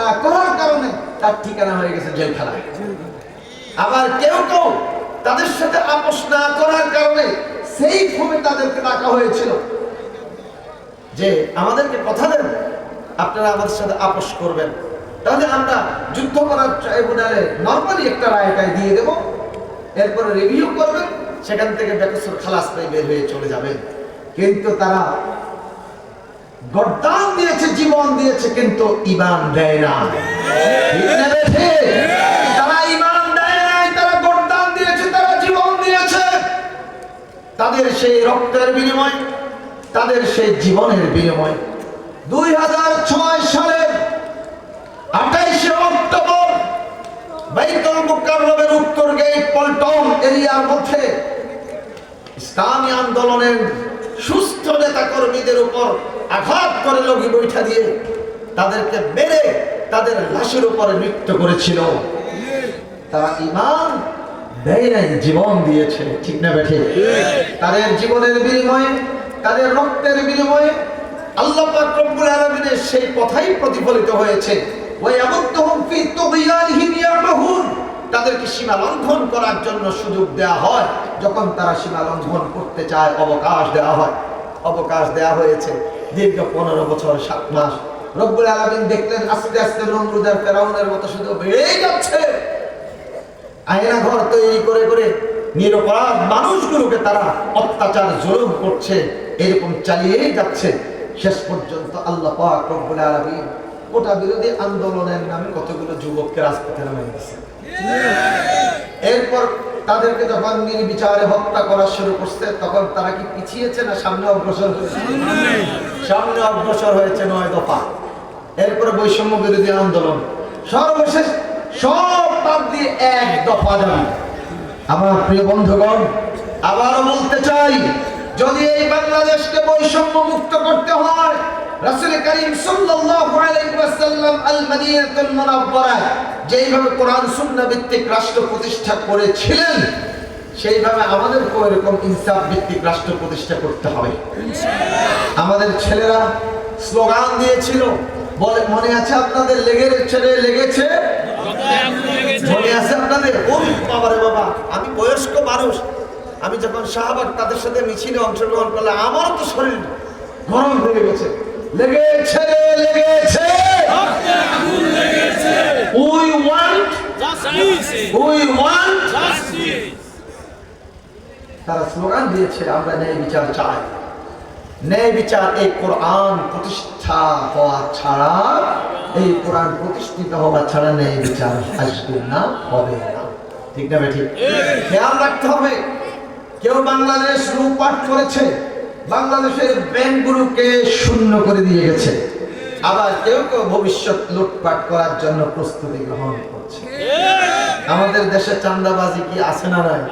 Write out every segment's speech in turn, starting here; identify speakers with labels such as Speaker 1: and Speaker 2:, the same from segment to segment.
Speaker 1: না করার কারণে তার ঠিকানা হয়ে গেছে জেলখানায়। আবার কেউ কেউ তাদের সাথে আপোষ না করার কারণে সেই ফোমে তাদেরকে ডাকা হয়েছিল। যে আমাদেরকে কথা দেন, আপনারা আমাদের সাথে আপোষ করবেন। তাহলে আমরা যুদ্ধ করার ট্রাইব্যুনালে নর্মালি একটা রায়টাই দিয়ে দেব। এরপরে রিভিউ করবেন, সেখান থেকে বেকসুর খালাস পেয়ে বের হয়ে চলে যাবেন। কিন্তু তারা গরদান দিয়েছে, জীবন দিয়েছে, কিন্তু ইমান দেয় না? তারা ইমান দেয় নাই, তারা গরদান দিয়েছে, তারা জীবন দিয়েছে। তাদের সেই রক্তের বিনিময়, তাদের সেই জীবনের বিনিময়। দুই হাজার ছয় সালের আঠাইশে অক্টোবর বাইতুল মুকাররমের উত্তর গেট পল্টন এরিয়ার মধ্যে ইসলামী আন্দোলনের সুস্থ নেতা কর্মীদের উপর আঘাত করে লগি বৈঠা দিয়ে তাদেরকে মেরে তাদের লাশের উপরে নৃত্য করেছিল। তারা ইমান দেয় নাই, জীবন দিয়েছে। ঠিক না বেঠে? তাদের জীবনের বিনিময়ে, তাদের রক্তের বিনিময়ে আল্লাহ আলামিনের সেই কথাই প্রতিফলিত হয়েছে। তাদেরকে সীমা লঙ্ঘন করার জন্য সুযোগ দেয়া হয়। যখন তারা সীমা লঙ্ঘন করতে চায়, অবকাশ দেওয়া হয়। অবকাশ দেয়া হয়েছে। দীর্ঘ পনেরো বছর, সাত মাস। রব্বুল আলামিন দেখলেন আস্তে আস্তে নমরুদের ফেরাউনের মতো শুধু বেড়েই যাচ্ছে। আয়না ঘর তৈরি করে করে নিরপরাধ মানুষগুলোকে তারা অত্যাচার, জুলুম করছে, এরকম চালিয়েই যাচ্ছে। শেষ পর্যন্ত আল্লাহ পাক রব্বুল আলামিন কোটা বিরোধী আন্দোলনের নামে কতগুলো যুবককে রাজপথে নামে দিচ্ছে এরপর তাদেরকে যখন নির্বিচারে হত্যা করা শুরু করছে, তখন তারা কি পিছিয়েছে না সামনে অগ্রসর হয়েছে? সামনে অগ্রসর হয়েছে নয় দফা। এরপরে বৈষম্য বিরোধী আন্দোলন। সর্বশেষ সব বাদ দিয়ে এক দফা দাবি আমার প্রিয় বন্ধুগণ, আবারও বলতে চাই, যদি এই বাংলাদেশকে বৈষম্য মুক্ত করতে হয় রাসূল করিম সাল্লাল্লাহু আলাইহি ওয়াসাল্লাম আল মদিনাতুল মুনাওয়ারায় যেইভাবে কোরআন সুন্নাহ ভিত্তিক রাষ্ট্র প্রতিষ্ঠা করেছিলেন সেইভাবে আমাদেরকেও এরকম ইনসাফ ভিত্তিক রাষ্ট্র প্রতিষ্ঠা করতে হবে। আমাদের ছেলেরা স্লোগান দিয়েছিল বলে মনে আছে আপনাদের লেগে ছেলে লেগেছে? মনে আছে আপনাদের? ওই বাবারে বাবা আমি বয়স্ক মানুষ। আমি যখন শাহবাগ তাদের সাথে মিছিলে অংশগ্রহণ করলাম আমারও তো শরীর গরম হয়ে গেছে। লেগেছে লেগেছে। উই ওয়ান্ট উই ওয়ান্ট তারা স্লোগান দিয়েছে, আমরা ন্যায় বিচার চাই। ন্যায় বিচার এই কোরআন প্রতিষ্ঠা হওয়া ছাড়া, এই কোরআন প্রতিষ্ঠিত হওয়া ছাড়া ন্যায় বিচার আসবে না হবে না। ঠিক না ঠিক খেয়াল রাখতে হবে। কেউ বাংলাদেশ লুটপাট করেছে বাংলাদেশের ব্যাংকগুলোকে শূন্য করে দিয়ে গেছে। আবার কেউ কেউ ভবিষ্যৎ লুটপাট করার জন্য প্রস্তুতি গ্রহণ করছে। আমাদের দেশে চান্দাবাজি কি আছে না নাই?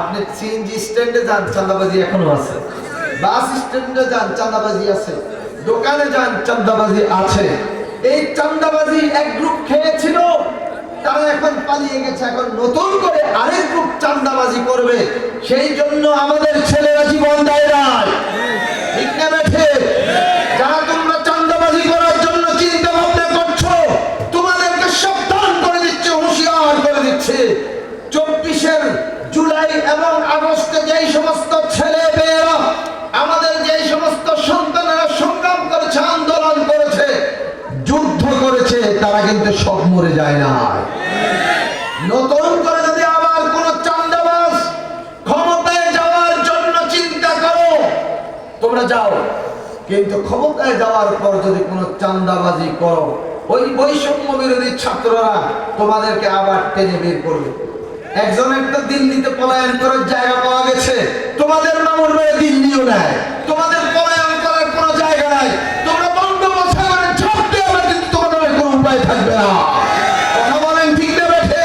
Speaker 1: আপনি সিএনজি স্ট্যান্ডে যান চান্দাবাজি এখনও আছে। বাস স্ট্যান্ডে যান চান্দাবাজি আছে। দোকানে যান চান্দাবাজি আছে। এই চান্দাবাজি এক গ্রুপ খেয়েছিল, তারা এখন পালিয়ে গেছে। এখন নতুন করে আরেক গ্রুপ চান্দাবাজি করবে। সেই জন্য আমাদের ছেলেরা জীবন দেয় নতুন করে যদি আবার কোন চান্দাবাজ ক্ষমতায় যাওয়ার জন্য চিন্তা করো, তোমরা যাও। কিন্তু ক্ষমতায় যাওয়ার পর যদি কোনো চান্দাবাজি করো, ওই বৈষম্য বিরোধী ছাত্ররা তোমাদেরকে আবার টেনে বের করবে। একজনের তো দিল্লিতে পলায়ন করার জায়গা পাওয়া গেছে, তোমাদের মামুর দিল্লিও নেয়, তোমাদের পলায়ন করার কোনো জায়গা নাই তোমরা বঙ্গোপসাগরে ঝাঁপতে হবে কিন্তু তোমাদের কোনো উপায় থাকবে না কথা বলেন ঠিক না বেঠে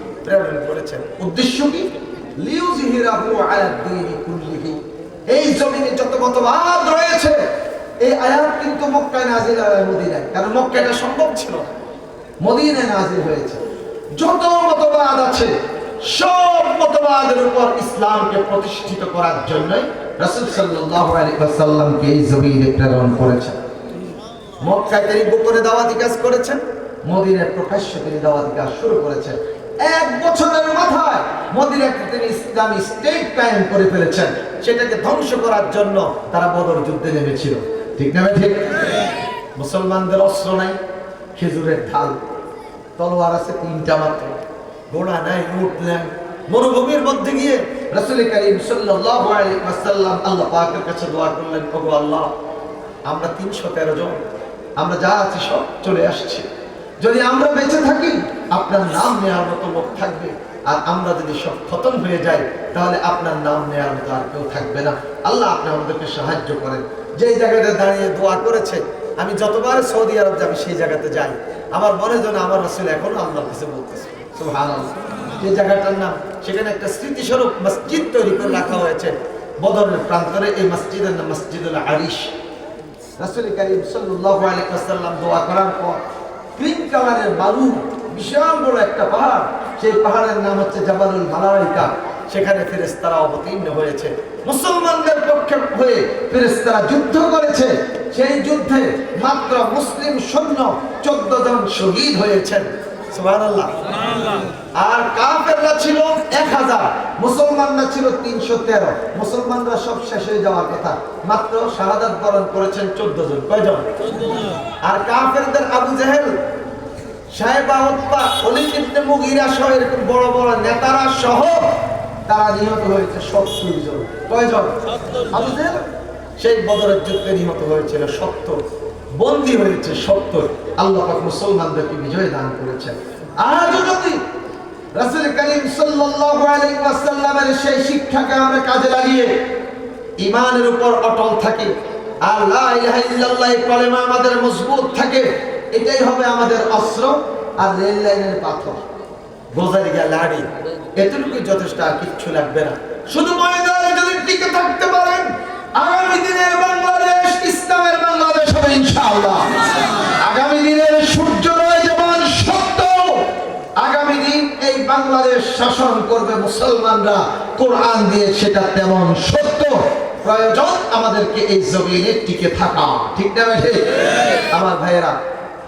Speaker 1: প্রেরণ করেছেন। উদ্দেশ্য কি? এই জমিনে যত মতবাদ রয়েছে, এই আয়াত কিন্তু মক্কায় হয় মদিনায়। কারণ মক্কায় এটা সম্ভব ছিল না। মদিনায় হয়েছে। যত মতবাদ আছে, সব মতবাদের উপর ইসলামকে প্রতিষ্ঠিত করার জন্যই রাসূল সাল্লাল্লাহু আলাইহি ওয়াসাল্লামকে এই জমিনে প্রেরণ করেছেন। মক্কায় তিনি গোপনে দাওয়াতি কাজ করেছেন, মদিনায় প্রকাশ্যে তিনি দাওয়াতি কাজ শুরু করেছেন। এক বছরের মাথায় মদিনাতে তিনি ইসলামী স্টেট কায়েম করে ফেলেছেন। সেটাকে ধ্বংস করার জন্য তারা বদর যুদ্ধে নেমেছিল। ঠিক না ঠিক? মুসলমানদের অস্ত্র নাই, খেজুরের ঢাল, তলোয়ার আছে তিনটা মাত্র। ঘোড়া নাই নাই। মরুভূমির মধ্যে গিয়ে রাসূল করিম সাল্লাল্লাহু আলাইহি ওয়াসাল্লাম আল্লাহ পাকের কাছে দোয়া করলেন, ওগো আল্লাহ, আমরা তিনশো তেরো জন, আমরা যা আছি সব চলে আসছি। যদি আমরা বেঁচে থাকি, আপনার নাম নেওয়ার মতো লোক থাকবে। আর আমরা যদি সব খতম হয়ে যাই, তাহলে আপনার নাম নেওয়ার মতো আর কেউ থাকবে না। আল্লাহ আপনি আমাদেরকে সাহায্য করেন। যেই জায়গাটা দাঁড়িয়ে দোয়া করেছে, আমি যতবার সৌদি আরব যাবি, সেই জায়গাতে যাই। আমার মনে যেন আমার রসুল এখনও আল্লাহর কাছে বলতেছে যে জায়গাটার নাম, সেখানে একটা স্মৃতিস্বরূপ মসজিদ তৈরি করে রাখা হয়েছে। বদরের প্রান্তরে এই মসজিদের নাম মসজিদুল আরিশ। রাসূল করিম সাল্লাল্লাহু আলাইহি ওয়াসাল্লাম দোয়া করার পর গ্রিন কালারের বালু, বিশাল বড় একটা পাহাড়। সেই পাহাড়ের নাম হচ্ছে জাবালুল মালাইকা। সেখানে ফেরেস্তারা অবতীর্ণ হয়েছে। মুসলমানদের পক্ষে হয়ে ফেরেস্তারা যুদ্ধ করেছে। সেই যুদ্ধে মাত্র মুসলিম সৈন্য চোদ্দ জন শহীদ হয়েছেন। সুবহানাল্লাহ। আর কাফেররা ছিল এক হাজার মুসলমানরা ছিল তিনশো তেরো। মুসলমানরা সব শেষ হয়ে যাওয়ার কথা। মাত্র শাহাদাত বরণ করেছেন চোদ্দ জন। কয়জন? আর কাফেরদের আবু জাহেল সাহেবা উৎপা অলি ইবনে মুগিরা সহ এরকম বড় বড় নেতারা সহ তারা নিহত হয়েছে সত্তর জন। কয়জন? আবু জাহেল সেই বদরের যুদ্ধে নিহত হয়েছিল সত্তর। বন্দী হয়েছে সত্তর। আল্লাহ মুসলমানদেরকে বিজয় দান করেছেন। আজও যদি রাসূল করিম সাল্লাল্লাহু আলাইহি ওয়াসাল্লামের সেই শিক্ষাকে আমরা কাজে লাগিয়ে ইমানের উপর অটল থাকি আর লা ইলাহা ইল্লাল্লাহ আমাদের মজবুত থাকে, এটাই হবে আমাদের অস্ত্র আর রেল লাইনের পাথর। বোঝার গিয়া লাড়ি। এতটুকু যথেষ্ট আর কিচ্ছু লাগবে না। শুধু ময়দানে যদি টিকে থাকতে পারেন, আগামী দিনের ইনশাআল্লাহ। আগামী দিনের সূর্যোদয় যেমন সত্য, আগামী দিন এই বাংলাদেশ শাসন করবে মুসলমানরা। কোরআন দিয়ে সেটা তেমন সত্য। প্রয়োজন আমাদেরকে এই জমিনে টিকে থাকা। ঠিক না আমার ভাইয়েরা,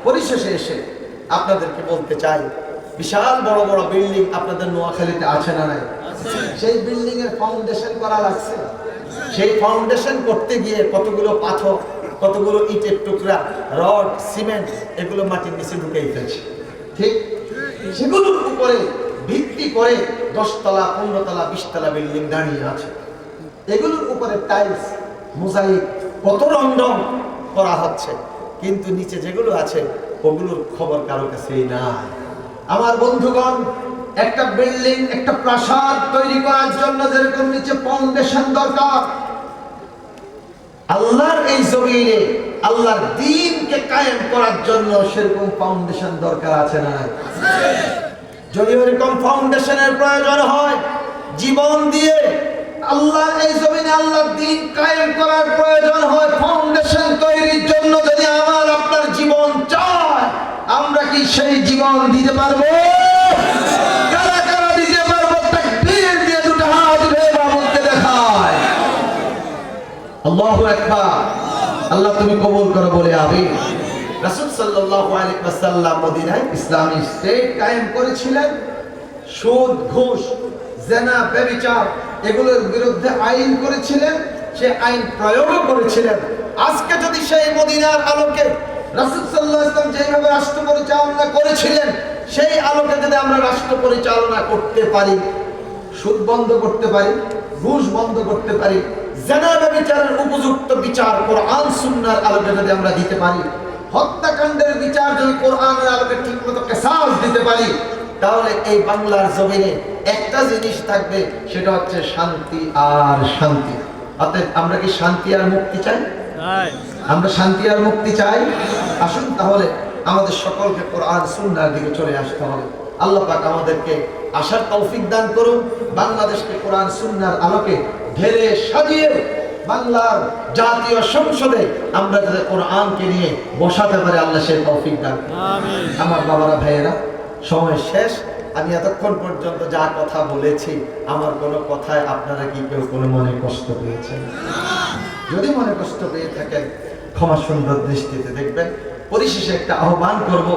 Speaker 1: পরিশেষে এসে আপনাদেরকে বলতে চাই, বিশাল বড় বড় বিল্ডিং আপনাদের নোয়াখালীতে আছে না নাই? সেই বিল্ডিং এর ফাউন্ডেশন করা লাগছে। সেই ফাউন্ডেশন করতে গিয়ে কতগুলো পাথর কতগুলো ইটের টুকরা, রড, সিমেন্ট, এগুলো মাটির নিচে ঢুকেই ফেলছে। ঠিক? সেগুলোর উপরে ভিত্তি করে দশতলা পনেরো তলা বিশ তলা বিল্ডিং দাঁড়িয়ে আছে। এগুলোর উপরে টাইলস, মোজাইক, কত রং রং করা হচ্ছে। কিন্তু নিচে যেগুলো আছে, ওগুলোর খবর কারও কাছেই নাই। আমার বন্ধুগণ, একটা বিল্ডিং, একটা প্রাসাদ তৈরি করার জন্য যেরকম নিচে ফাউন্ডেশন দরকার আল্লাহর এই জমিনে আল্লাহর দিনকে কায়েম করার জন্য সেরকম ফাউন্ডেশন দরকার আছে না যদি ওরকম ফাউন্ডেশনের প্রয়োজন হয়, জীবন দিয়ে আল্লাহ এই জমিনে আল্লাহর দিন কায়েম করার প্রয়োজন হয় ফাউন্ডেশন তৈরির জন্য যদি আমার আপনার জীবন চায়, আমরা কি সেই জীবন দিতে পারব? আল্লাহু আকবার। আল্লাহ তুমি কবুল করো বলে ওয়াসাল্লাম মদিনায় ইসলামী স্টেট করেছিলেন। সুদ, ঘুষ, জেনা ব্যভিচার এগুলোর বিরুদ্ধে আইন করেছিলেন। সে আইন প্রয়োগও করেছিলেন। আজকে যদি সেই মদিনার আলোকে রাসূল সাল্লাল্লাহু আলাইহি যেভাবে রাষ্ট্র পরিচালনা করেছিলেন, সেই আলোকে যদি আমরা রাষ্ট্র পরিচালনা করতে পারি সুদ বন্ধ করতে পারি ঘুষ বন্ধ করতে পারি জেনাবে বিচারের উপযুক্ত বিচার কোরআন সুন্নাহর আলোকে যদি আমরা দিতে পারি হত্যাকাণ্ডের বিচার যদি কোরআনের আলোকে ঠিকমতো কেসাস দিতে পারি তাহলে এই বাংলার জমিনে একটা জিনিস থাকবে সেটা হচ্ছে শান্তি আর শান্তি। অতএব আমরা কি শান্তি আর মুক্তি চাই। আমরা শান্তি আর মুক্তি চাই? আসুন তাহলে আমাদের সকলকে কোরআন সুন্নার দিকে চলে আসতে হবে। আল্লাহ পাক আমাদেরকে আশার তৌফিক দান করুন। বাংলাদেশকে কোরআন সুন্নার আলোকে ঢেলে সাজিয়ে বাংলার জাতীয় সংসদে আমরা যাতে কোরআনকে নিয়ে বসাতে পারে আল্লাহ সে তৌফিক দান আমার বাবারা ভাইয়েরা সময় শেষ। আমি এতক্ষণ পর্যন্ত যা কথা বলেছি আমার কোনো কথায় আপনারা কি কেউ কোনো মনে কষ্ট পেয়েছেন? যদি মনে কষ্ট পেয়ে থাকেন ক্ষমা সুন্দর দৃষ্টিতে দেখবেন। পরিশেষে একটা আহ্বান করব,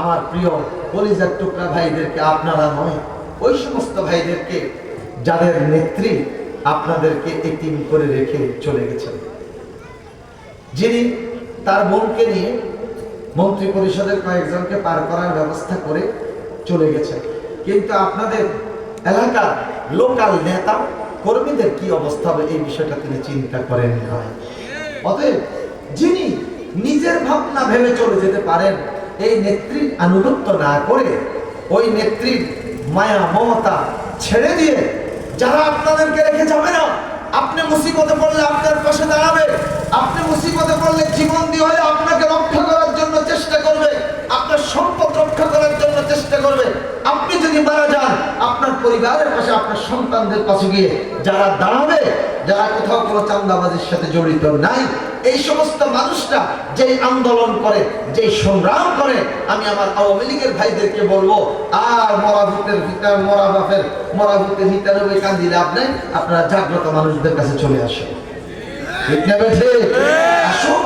Speaker 1: আমার প্রিয় পরিজার টুকরা ভাইদেরকে, আপনারা নয়, ওই সমস্ত ভাইদেরকে যাদের নেত্রী আপনাদেরকে এতিম করে রেখে চলে গেছেন। যিনি তার বোনকে নিয়ে মন্ত্রী পরিষদের কয়েকজনকে পার করার ব্যবস্থা করে চলে গেছে কিন্তু আপনাদের এলাকার লোকাল নেতা, কর্মীদের কি অবস্থা হবে, এই বিষয়টা তিনি চিন্তা করেন নাই। অতএব যিনি নিজের ভাবনা ভেবে চলে যেতে পারেন। এই নেত্রীর আনুগত্য না করে ওই নেত্রীর মায়া, মমতা ছেড়ে দিয়ে যারা আপনাদেরকে রেখে যাবে না, আপনি মুসিবতে পড়লে আপনার পাশে দাঁড়াবে, আপনি মুসিবতে পড়লে জীবন দিয়ে হয়ে আপনাকে রক্ষা করার জন্য চেষ্টা করবে, আপনার সম্পদ রক্ষা করার জন্য চেষ্টা করবে। আপনি যদি মারা যান, আপনার পরিবারের পাশে, আপনার সন্তানদের পাশে গিয়ে যারা দাঁড়াবে, যারা কোথাও কোনো চান্দাবাজির সাথে জড়িত নাই এই সমস্ত মানুষরা যেই আন্দোলন করে, যেই সংগ্রাম করে, আমি আমার আওয়ামী লীগের ভাইদেরকে বলব, আর মরাভূতের ভিতর মরা বাপের মরাভূতের ভিতরে ওই কান্দি লাভ নেই, আপনারা জাগ্রত মানুষদের কাছে চলে আসুন। আসুন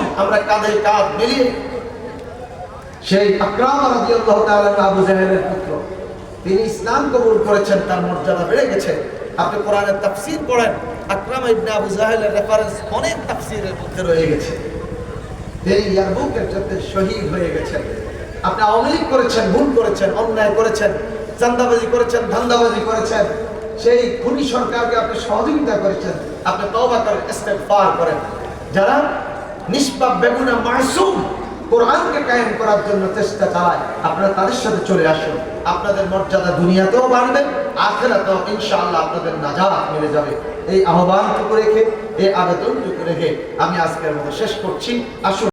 Speaker 1: তিনি ইসলাম কবুল করেছেন, তার মর্যাদা বেড়ে গেছে। আপনি কোরআনের তাফসীর পড়েন ইবনে আবু জাহেলের রেফারেন্স অনেক তাফসীরের মধ্যে রয়ে গেছে। তিনি শহীদ হয়ে গেছেন। আপনি করেছেন, ভুল করেছেন, অন্যায় করেছেন চান্দাবাজি করেছেন, ধান্দাবাজি করেছেন। সেই খুনি সরকারকে আপনি সহযোগিতা করেছেন। আপনি করেন, ইস্তেগফার করেন। যারা নিষ্পাপ, বেগুনা, মাসুম কোরআনকে কায়েম করার জন্য চেষ্টা চালায়, আপনারা তাদের সাথে চলে আসুন। আপনাদের মর্যাদা দুনিয়াতেও বাড়বে, আখেরাতেও ইনশাআল্লাহ আপনাদের নাজাত মিলে যাবে। এই আহ্বানটুকু রেখে এই আবেদনটুকু রেখে আমি আজকের মতো শেষ করছি। আসুন।